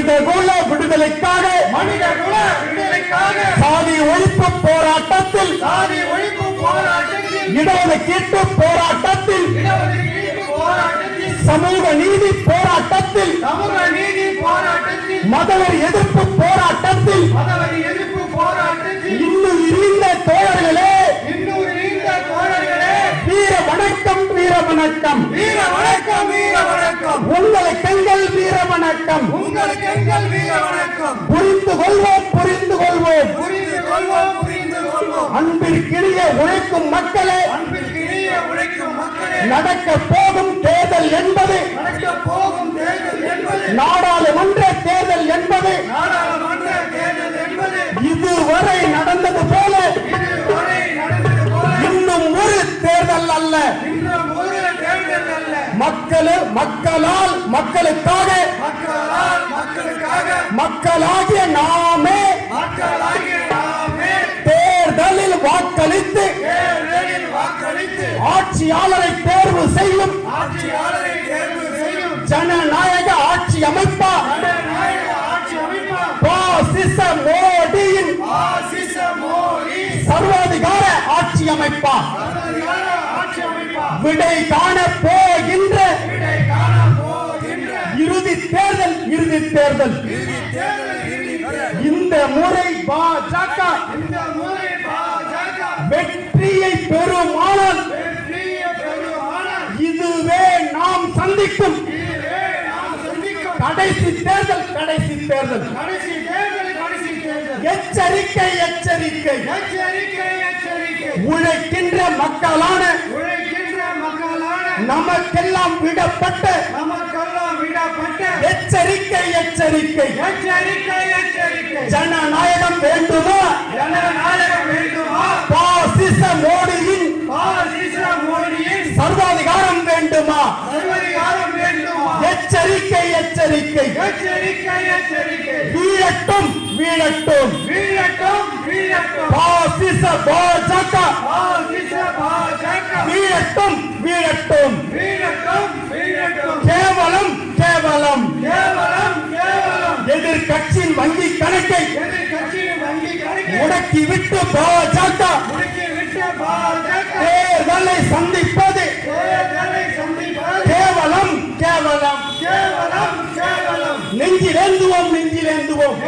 மனித குல விடுதலைக்காக மனித குல விடுதலைக்காக சாதி ஒழிப்பு போராட்டத்தில் சாதி ஒழிப்பு போராட்டத்தில் இடஒதுக்கீட்டு போராட்டத்தில் சமூக நீதி போராட்டத்தில் சமூக நீதி போராட்டத்தில் மதவர் எதிர்ப்பு போராட்டத்தில் மதவரி எதிர்ப்பு போராட்டத்தில் இன்னும் இருந்த தோழர்களே வீர வணக்கம் வீர வணக்கம். வீர வணக்கம் வீர வணக்கம். உங்களுக்கு வணக்கம். உங்களுக்கு எங்கள் வீர வணக்கம். புரிந்து கொள்வோம் புரிந்து கொள்வோம் புரிந்து கொள்வோம் புரிந்து கொள்வோம் அன்பிற்கினிய உழைக்கும் மக்களே. உழைக்கும் நடக்க போகும் தேர்தல் என்பது நடக்க போகும் தேர்தல் என்பது. நாடாளுமன்ற தேர்தல் என்பது நாடாளுமன்ற தேர்தல் என்பது. இதுவரை நடந்தது போல இதுவரை நடந்தது போல. இன்னும் ஒரு தேர்தல் அல்ல. இன்னும் ஒரு தேர்தல் அல்ல. மக்கள் மக்களால் மக்களுக்காக மக்களாகிய நாமே மக்களாகிய நாமே தேர்தலில் வாக்களித்து தேர்தலில் வாக்களித்து ஆட்சியாளரை தேர்வு செய்யும் ஆட்சியாளரை தேர்வு செய்யும் ஜனநாயக ஆட்சி அமைப்பா ஜனநாயக ஆட்சி அமைப்பா பாசிச மோடியின் மோடி சர்வாதிகார ஆட்சி அமைப்பா சர்வதிகார ஆட்சி அமைப்பா விடை காண போகின்ற இறுதி தேர்தல் இறுதி தேர்தல். இந்த முறை பாஜக வெற்றியை பெறுமானால் இதுவே நாம் சந்திக்கும். கடைசி தேர்தல் கடைசி தேர்தல். எச்சரிக்கை எச்சரிக்கை. எச்சரிக்கை எச்சரிக்கை. உழைக்கின்ற மக்களான நமக்கெல்லாம் விடப்பட்ட எச்சரிக்கை எச்சரிக்கை. எச்சரிக்கை எச்சரிக்கை. ஜனநாயகம் வேண்டுமா? ஜனநாயகம் வேண்டுமா? பாசிச மோடியின் பாசிச மோடியின் சர்வாதிகாரம் வேண்டுமா? சர்வதிகாரம் வேண்டுமா? எச்சரிக்கை எச்சரிக்கை. எச்சரிக்கை எச்சரிக்கை. வீழட்டும் வீழட்டும். வீழட்டும் வீழட்டும். பாசிச பாஜக. பாசிச பாஜக. வீழட்டும் வீழட்டும். வீழட்டும் வீழட்டும். கேவலம் கேவலம் வங்கி கணக்கை முடக்கி விட்டு பாஜக தேர்தலை சந்திப்பது கேவலம். கேவலம். கேவலம் கேவலம். நெஞ்சிலேந்துவோம் நெஞ்சிலேந்துவோம்.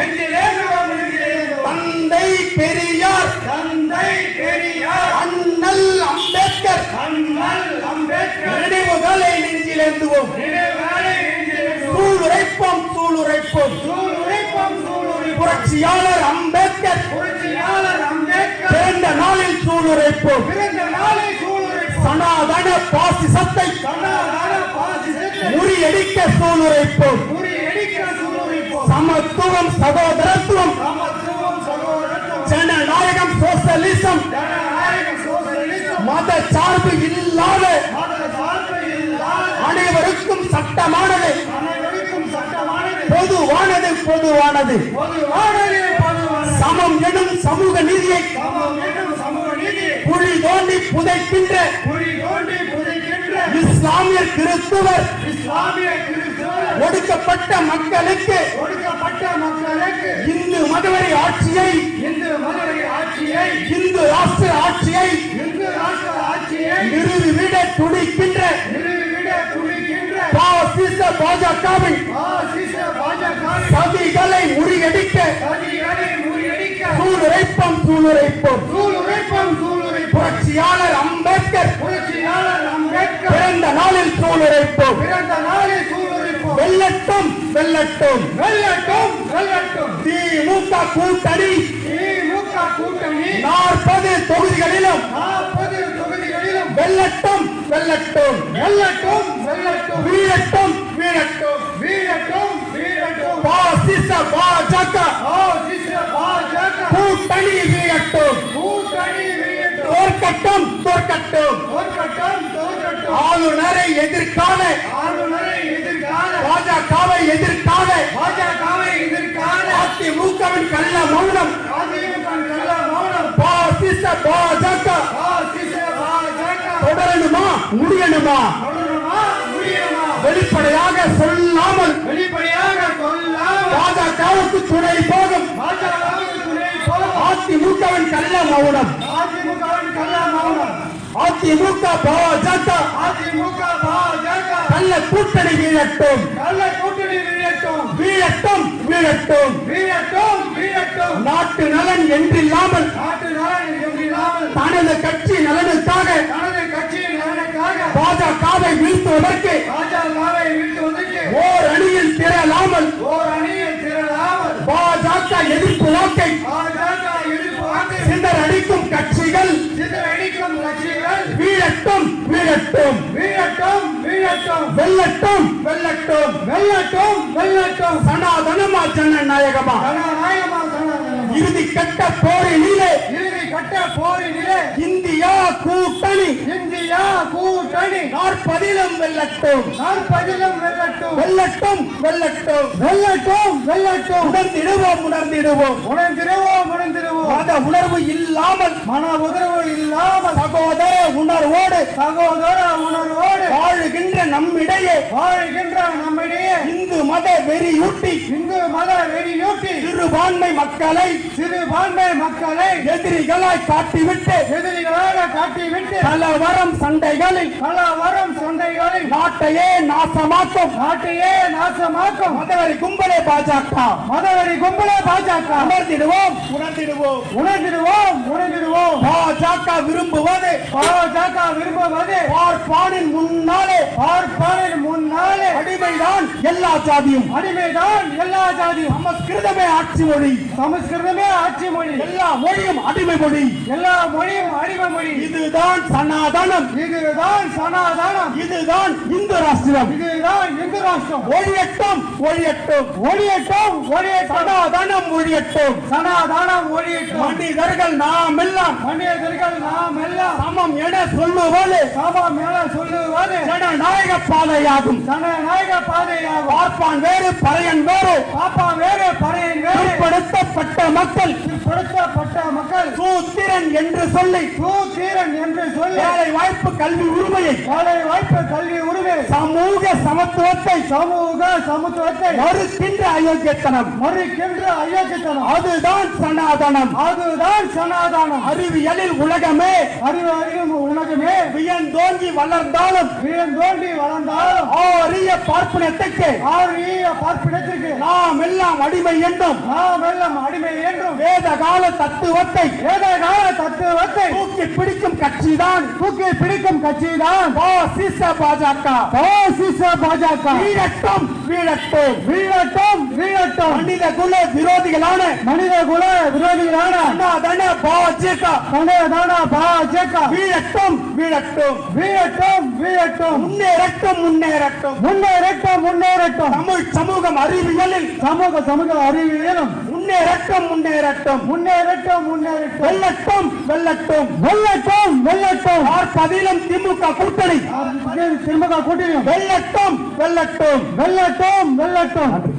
தந்தை பெரியார். தந்தை பெரியார். அண்ணல் அம்பேத்கர். அண்ணல் அம்பேத்கர். நினைவுகளை நெஞ்சிலேந்துவோம். நெஞ்சிலேந்துவோம். சூளுரைப்போம் சூளுரைப்போம். புரட்சியாளர் அம்பேத்கர். புரட்சியாளர் அம்பேத்கர். பிறந்த நாளில் சூளுரைப்போம். பிறந்த நாளை சூழ் உழைப்போம் சனாதன பாசிசத்தை சனாதன பாசிசத்தை முறியடிக்க சூளுரைப்போம். முறியடிக்க உழைப்போம் சமத்துவம் சகோதரத்துவம். சமத்துவம் சகோதரத்துவம். ஜனநாயகம் சோசலிசம். ஜனநாயக சோசலிசம். மத சார்பு இல்லாத மத சார்பு இல்லாத அனைவருக்கும் சட்டமானது. பொதுவானது பொதுவானது. சமம் எனும் சமூக நீதியை குழி தோண்டி புதைக்கின்ற குழி தோண்டி புதைக்கின்ற இஸ்லாமியர் கிறிஸ்துவர். இஸ்லாமிய கிறிஸ்தவர். ஒடுக்கப்பட்ட மக்களுக்கு ஒடுக்கப்பட்ட மக்களுக்கு இந்து மதவரி ஆட்சியை இந்து மதுரை ஆட்சியை இந்து ராஷ்டிர ஆட்சியை இந்து ராஷ்டிர ஆட்சியை நிறுவிவிட துடிக்கின்ற சூளுரைப்போம். சூளுரைப்போம் உழைப்போம் புரட்சியாளர் அம்பேத்கர். புரட்சியாளர் அம்பேத்கர். பிறந்த நாளில் சூளுரைப்போம். பிறந்த நாளில் சூழ் உழைப்போம் வெல்லட்டும் வெல்லட்டும். வெல்லட்டும் வெல்லட்டும். திமுக கூட்டணி. திமுக கூட்டணி. நாற்பது தொகுதிகளிலும். நாற்பது தொகுதிகளிலும். வெல்லட்டும் வெல்லட்டும். வெல்லட்டும். எதிர்க்காத. ஆளுநரை எதிர்கால பாஜகவை எதிர்க்காத. பாஜகவை எதிர்கால அதிமுகவின் கள்ள மௌனம். அதிமுக கள்ள மௌனம். பாசிச பாஜக. தொடரணுமா? முடியணுமா? முடிய சொல்லாமல். வெளிப்படையாக சொல்லாமல். பாஜகவுக்கு துணை போகும். பாஜகவுக்கு துணை போகும். அதிமுகவின் கள்ள மௌனம். அதிமுகவின் கள்ள மௌனம். அதிமுக பாஜக கூட்டணி வீழட்டும். கள்ள கூட்டணி வீழட்டும். வீழட்டும் வீழட்டும். வீழட்டும் வீழட்டும். நாட்டு நலன் என்றில்லாமல் நாட்டு நலன் என்றில்லாமல். தனது கட்சி நலனுக்காக தனது கட்சியின் நலனுக்காக. பாஜகவை வீழ்த்துவதற்கு பாஜகவை வீழ்த்துவதற்கு. ஓர் அணியில் திரளாமல் வெல்லட்டும் வெல்லட்டும் சனாதனமா ஜனநாயகமா? ஜனநாயகமா ஜனநாயகமா இறுதி கட்ட போரினிலே இறுதி கட்ட போரினிலே இந்தியா கூட்டணி. இந்தியா கூட்டணி. நாற்பதிலும் வெல்லட்டும். நாற்பதிலும் வெல்லட்டும். வெல்லட்டும் வெல்லட்டும். வெல்லட்டும் வெல்லட்டும். உணர்ந்திடுவோம் உணர்ந்திடுவோம். உணர்ந்திருவோம் உணர்ந்திருவோம் மத உணர்வு இல்லாமல் மன உதரவு இல்லாமல். சகோதர உணர்வோடு சகோதர உணர்வோடு வாழுகின்ற நம்மிடையே வாழ்கின்ற நம்மிடையே இந்து மத வெறியூட்டி இந்து மத வெறியூட்டி சிறுபான்மை மக்களை சிறுபான்மை மக்களை எதிரிகளாய் காட்டிவிட்டு எதிரிகளாக காட்டிவிட்டு கலவரம் சண்டைகளில் பல வரும் சண்டைகளில் நாட்டையே நாசமாக்கும். நாட்டையே நாசமாக்கும். மதவெறி கும்பலே பாஜக. மதவெறி கும்பலே பாஜக. உணர்ந்திடுவோம். உணர்ந்திடுவோம். உணர்ந்திடுவோம். உணர்ந்திடுவோம். பாஜக விரும்புவது. பாஜக விரும்புவது. பார்ப்பானின் முன்னாலே. பார்ப்பனின் முன்னாலே அடிமைதான்? எல்லா ஜாதியும். அடிமைதான் எல்லா ஜாதியும். சமஸ்கிருதமே ஆட்சி மொழி. சமஸ்கிருதமே ஆட்சி மொழி. எல்லா மொழியும் அடிமை மொழி. எல்லா மொழியும் அடிமை மொழி. இதுதான் சனாதனம். இதுதான் சனாதனம். இதுதான் இந்து ராஷ்டிரம். இந்து ராஷ்டிரம் ஒழியட்டும் ஒழியட்டும் ஒளியட்டும் ஒளியட்டும். சனாதனம் ஒழியட்டும் சனாதனம் ஒளியட்டும். மனிதர்கள் நாம் எல்லாம் மனிதர்கள் நாம் எல்லாம் சமம் என சொல்லுவது சமம் மேல சொல்லுவது ஜனநாயக பாதையாகும். ஜனநாயக பாதையாகும். பார்ப்பான் வேறு பறையன் வேறு. பாப்பா வேறு பறையன் வேறு. பிற்படுத்தப்பட்ட மக்கள் பிற்படுத்தப்பட்ட மக்கள் சூத்திரன் என்று சொல்லி சூத்திரன் என்று சொல்லி வேலை வாய்ப்பு கல்வி உரிமையை வேலை வாய்ப்பு கல்வி உரிமை சமூக சமத்துவத்தை சமூக சமத்துவத்தை மறுக்கின்ற அயோக்கியத்தனம். மறுக்கின்ற அயோக்கியத்தனம். அதுதான் சனாதனம். அதுதான் சனாதனம். அறிவியலில் உலகமே அறிவு அறிவும் உலகமே வியந்தோங்கி வளர்ந்தாலும் தோண்டி வளர்ந்தாலும் ஆரிய பார்ப்பனத்துக்கு ஆரிய பார்ப்பிடத்திற்கு நாம் எல்லாம் அடிமை என்றும் நாம் எல்லாம் அடிமை என்றும் வேத கால தத்துவத்தை வேத கால தத்துவத்தை? தூக்கி பிடிக்கும் கட்சிதான். தூக்கி பிடிக்கும் கட்சிதான். பாசிச பாஜக. பாசிச பாஜக. வீழட்டும் வீழட்டும். வீழட்டும் வீழட்டும். மனித குல விரோதிகளான. மனித குல விரோதிகளான. சனாதன பாஜக சனாதன பாஜக வீழட்டும் வீழட்டும். வீழட்டும் வீழட்டும். முன்னேறட்டும் முன்னேறட்டும். முன்னேறட்டும் முன்னேறட்டும். தமிழ் சமூகம் அறிவியலில். சமூக சமூக அறிவியலும். முன்னேறட்டும் முன்னேறட்டும். முன்னேறட்டும் முன்னேறட்டும். வெல்லட்டும் வெல்லட்டும். வெல்லட்டும் வெல்லட்டும். பார்ப்பதிலும் திமுக கூட்டணி. திமுக கூட்டணி வெல்லட்டும் வெல்லட்டும். வெல்லட்டும் வெல்லட்டும்.